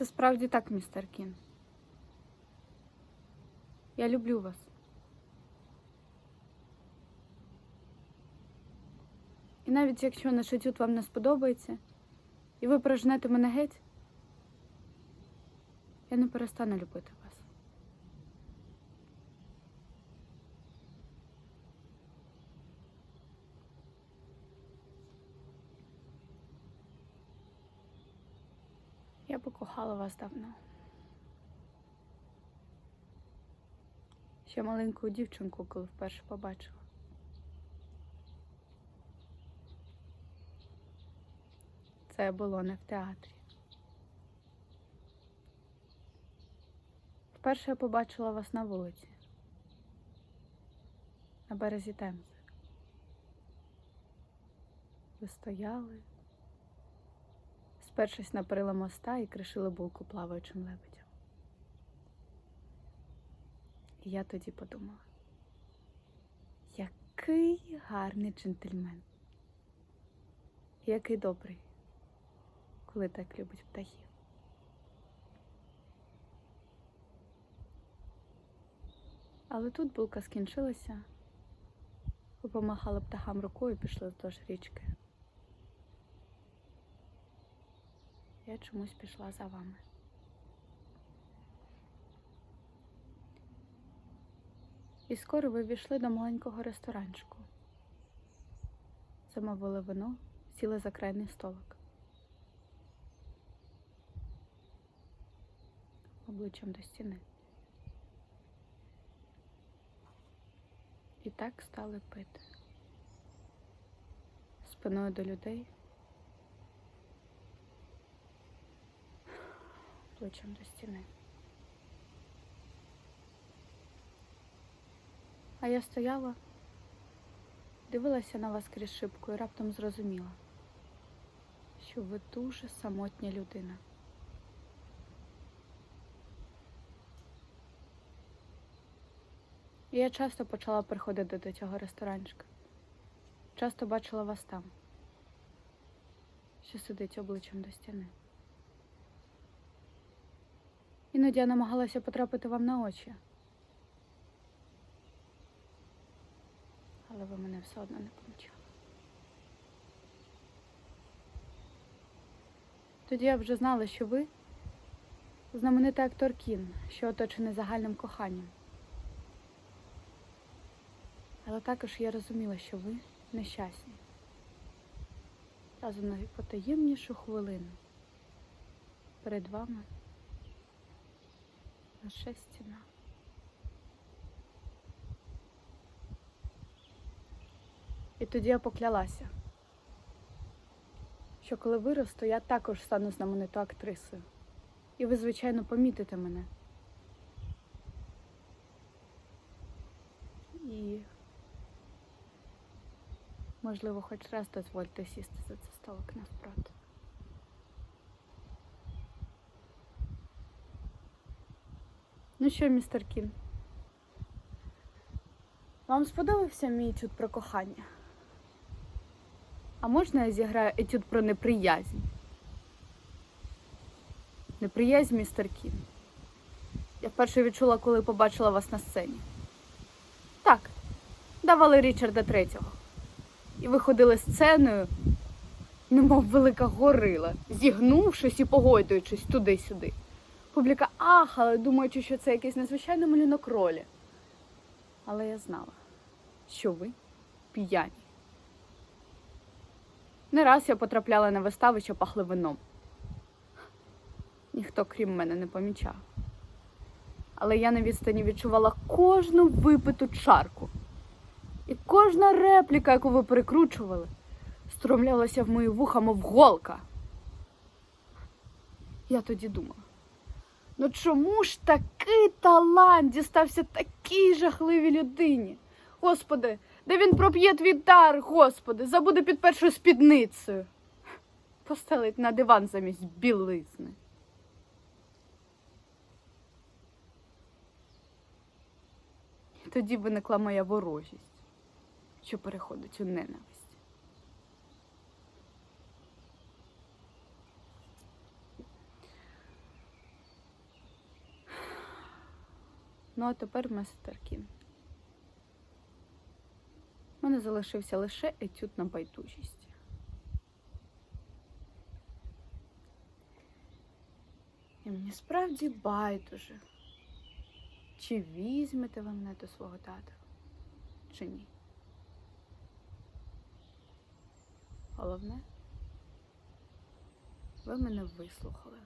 Це справді так, містер Кін. Я люблю вас. І навіть якщо наш етюд вам не сподобається, і ви прожнете мене геть, я не перестану любити вас. Я покохала вас давно. Ще маленьку дівчинку, коли вперше побачила. Це було не в театрі. Вперше я побачила вас на вулиці, на березі Темзи. Ви стояли, спершись на перила моста і кришили булку плаваючим лебедям. І я тоді подумала, який гарний джентльмен, який добрий, коли так любить птахів. Але тут булка скінчилася. Ви помахали птахам рукою і пішли вздовж річки. Я чомусь пішла за вами. І скоро ви війшли до маленького ресторанчику. Замовили вино, сіли за крайний столик. Обличчям до стіни. І так стали пити. Спиною до людей. Плечем до стіни. А я стояла, дивилася на вас крізь шибку і раптом зрозуміла, що ви дуже самотня людина. І я часто почала приходити до цього ресторанчика. Часто бачила вас там, що сидить обличчям до стіни. Іноді я намагалася потрапити вам на очі. Але ви мене все одно не помічали. Тоді я вже знала, що ви знаменитий актор Кін, що оточений загальним коханням. Але також я розуміла, що ви нещасні. Разом найпотаємнішу хвилину перед вами лише стіна. І тоді я поклялася, що коли виросту, я також стану знаменитою актрисою. І ви, звичайно, помітите мене. І, можливо, хоч раз дозвольте сісти за цей столик навпроти. Ну що, містер Кін? Вам сподобався мій етюд про кохання? А можна я зіграю етюд про неприязнь? Неприязнь, містер Кін. Я вперше відчула, коли побачила вас на сцені. Так, давали Річарда третього. І ви ходили сценою, немов велика горила, зігнувшись і погойдуючись туди-сюди. Публіка ахала, думаючи, що це якийсь незвичайний малюнок ролі. Але я знала, що ви п'яні. Не раз я потрапляла на вистави, що пахли вином. Ніхто, крім мене, не помічав. Але я на відстані відчувала кожну випиту чарку. І кожна репліка, яку ви перекручували, стромлялася в мої вуха, мов голка. Я тоді думала. Ну чому ж такий талант дістався такій жахливій людині? Господи, де він проп'є твій дар, Господи, забуде під першою спідницею. Постелить на диван замість білизни. І тоді виникла моя ворожість, що переходить у ненависть. Ну а тепер містер Кін. У мене залишився лише етюд на байдужість. І мені справді байдуже, чи візьмете ви мене до свого театру, чи ні. Головне, ви мене вислухали.